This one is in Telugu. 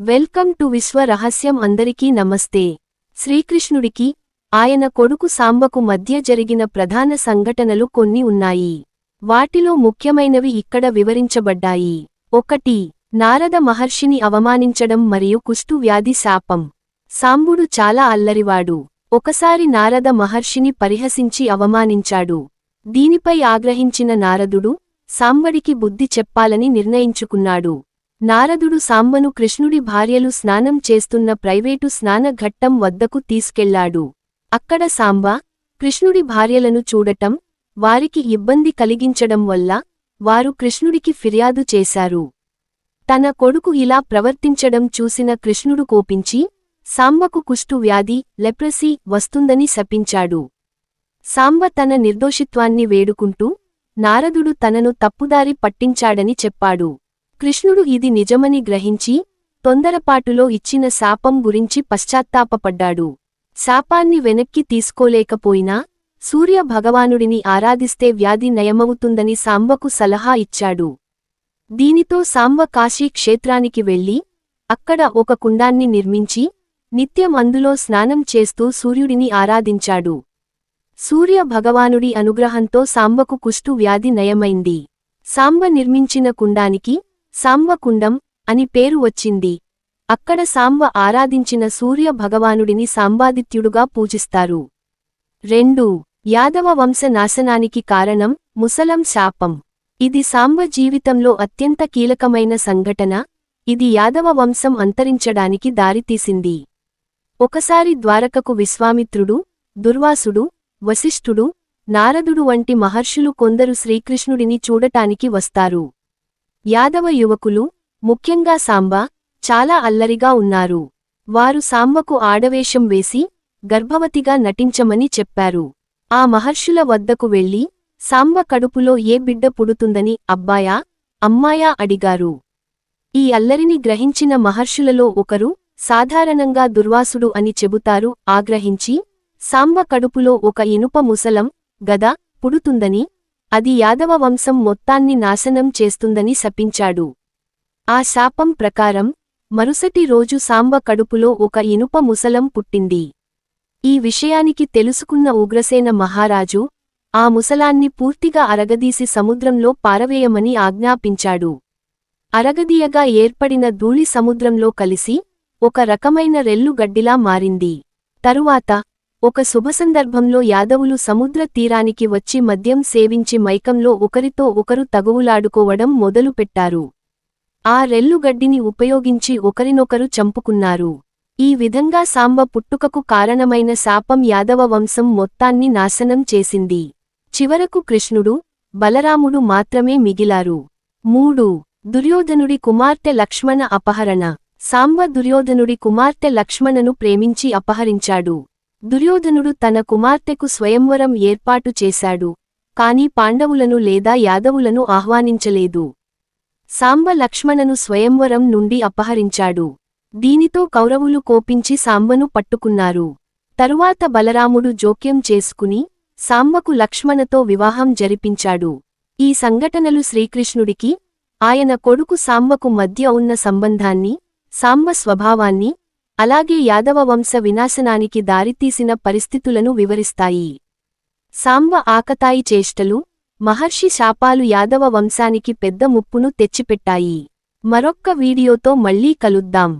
వెల్కమ్ టు విశ్వ రహస్యం అందరికీ నమస్తే. శ్రీకృష్ణుడికి ఆయన కొడుకు సాంబకు మధ్య జరిగిన ప్రధాన సంఘటనలు కొన్ని ఉన్నాయి. వాటిలో ముఖ్యమైనవి ఇక్కడ వివరించబడ్డాయి. ఒకటి నారద మహర్షిని అవమానించడం మరియు కుష్టు వ్యాధి శాపం. సాంబుడు చాలా అల్లరివాడు. ఒకసారి నారద మహర్షిని పరిహసించి అవమానించాడు. దీనిపై ఆగ్రహించిన నారదుడు సాంబడికి బుద్ధి చెప్పాలని నిర్ణయించుకున్నాడు. నారదుడు సాంబను కృష్ణుడి భార్యలు స్నానం చేస్తున్న ప్రైవేటు స్నాన ఘట్టం వద్దకు తీసుకెళ్ళాడు. అక్కడ సాంబ కృష్ణుడి భార్యలను చూడటం వారికి ఇబ్బంది కలిగించడం వల్ల వారు కృష్ణుడికి ఫిర్యాదు చేశారు. తన కొడుకు ఇలా ప్రవర్తించడం చూసిన కృష్ణుడు కోపించి సాంబకు కుష్టు వ్యాధి లెప్రసీ వస్తుందని శపించాడు. సాంబ తన నిర్దోషిత్వాన్ని వేడుకుంటూ నారదుడు తనను తప్పుదారి పట్టించాడని చెప్పాడు. కృష్ణుడు ఇది నిజమని గ్రహించి తొందరపాటులో ఇచ్చిన శాపం గురించి పశ్చాత్తాపపడ్డాడు. శాపాన్ని వెనక్కి తీసుకోలేకపోయినా సూర్య భగవానుడిని ఆరాధిస్తే వ్యాధి నయమవుతుందని సాంబకు సలహా ఇచ్చాడు. దీనితో సాంబ కాశీ క్షేత్రానికి వెళ్ళి అక్కడ ఒక కుండాన్ని నిర్మించి నిత్యం అందులో స్నానం చేస్తూ సూర్యుడిని ఆరాధించాడు. సూర్య భగవానుడి అనుగ్రహంతో సాంబకు కుష్టు వ్యాధి నయమైంది. సాంబ నిర్మించిన కుండానికి సాంబకుండం అని పేరు వచ్చింది. అక్కడ సాంబ ఆరాధించిన సూర్య భగవానుడిని సాంబాదిత్యుడుగా పూజిస్తారు. రెండు. యాదవ వంశ నాశనానికి కారణం ముసలం శాపం. ఇది సాంబ జీవితంలో అత్యంత కీలకమైన సంఘటన. ఇది యాదవ వంశం అంతరించడానికి దారితీసింది. ఒకసారి ద్వారకకు విశ్వామిత్రుడు దుర్వాసుడు వశిష్ఠుడు నారదుడు వంటి మహర్షులు కొందరు శ్రీకృష్ణుడిని చూడటానికి వస్తారు. యాదవ యువకులు ముఖ్యంగా సాంబ చాలా అల్లరిగా ఉన్నారు. వారు సాంబకు ఆడవేషం వేసి గర్భవతిగా నటించమని చెప్పారు. ఆ మహర్షుల వద్దకు వెళ్ళి సాంబ కడుపులో ఏ బిడ్డ పుడుతుందని అబ్బాయా అమ్మాయా అడిగారు. ఈ అల్లరిని గ్రహించిన మహర్షులలో ఒకరు సాధారణంగా దుర్వాసుడు అని చెబుతారు ఆగ్రహించి సాంబ కడుపులో ఒక ఇనుప ముసలం గద పుడుతుందని అది యాదవ వంశం మొత్తాన్ని నాశనం చేస్తుందని శపించాడు. ఆ శాపం ప్రకారం మరుసటి రోజు సాంబ కడుపులో ఒక ఇనుప ముసలం పుట్టింది. ఈ విషయానికి తెలుసుకున్న ఉగ్రసేన మహారాజు ఆ ముసలాన్ని పూర్తిగా అరగదీసి సముద్రంలో పారవేయమని ఆజ్ఞాపించాడు. అరగదీయగా ఏర్పడిన ధూళి సముద్రంలో కలిసి ఒక రకమైన రెల్లుగడ్డిలా మారింది. తరువాత ఒక శుభసందర్భంలో యాదవులు సముద్ర తీరానికి వచ్చి మద్యం సేవించి మైకంలో ఒకరితో ఒకరు తగువులాడుకోవడం మొదలుపెట్టారు ఆ రెల్లుగడ్డిని ఉపయోగించి ఒకరినొకరు చంపుకున్నారు. ఈ విధంగా సాంబ పుట్టుకకు కారణమైన శాపం యాదవ వంశం మొత్తాన్ని నాశనం చేసింది. చివరకు కృష్ణుడు బలరాముడు మాత్రమే మిగిలారు. మూడు. దుర్యోధనుడి కుమార్తె లక్ష్మణ అపహరణ. సాంబ దుర్యోధనుడి కుమార్తె లక్ష్మణను ప్రేమించి అపహరించాడు. దుర్యోధనుడు తన కుమార్తెకు స్వయంవరం ఏర్పాటు చేశాడు కాని పాండవులను లేదా యాదవులను ఆహ్వానించలేదు. సాంబ లక్ష్మణను స్వయంవరం నుండి అపహరించాడు. దీనితో కౌరవులు కోపించి సాంబను పట్టుకున్నారు. తరువాత బలరాముడు జోక్యం చేసుకుని సాంబకు లక్ష్మణతో వివాహం జరిపించాడు. ఈ సంఘటనలు శ్రీకృష్ణుడికి ఆయన కొడుకు సాంబకు మధ్య ఉన్న సంబంధాన్ని సాంబ స్వభావాన్ని అలాగే యాదవ వంశ వినాశనానికి దారితీసిన పరిస్థితులను వివరిస్తాయి. సాంబ ఆకతాయి చేష్టలు మహర్షి శాపాలు యాదవ వంశానికి పెద్ద ముప్పును తెచ్చిపెట్టాయి. మరొక్క వీడియోతో మళ్ళీ కలుద్దాం.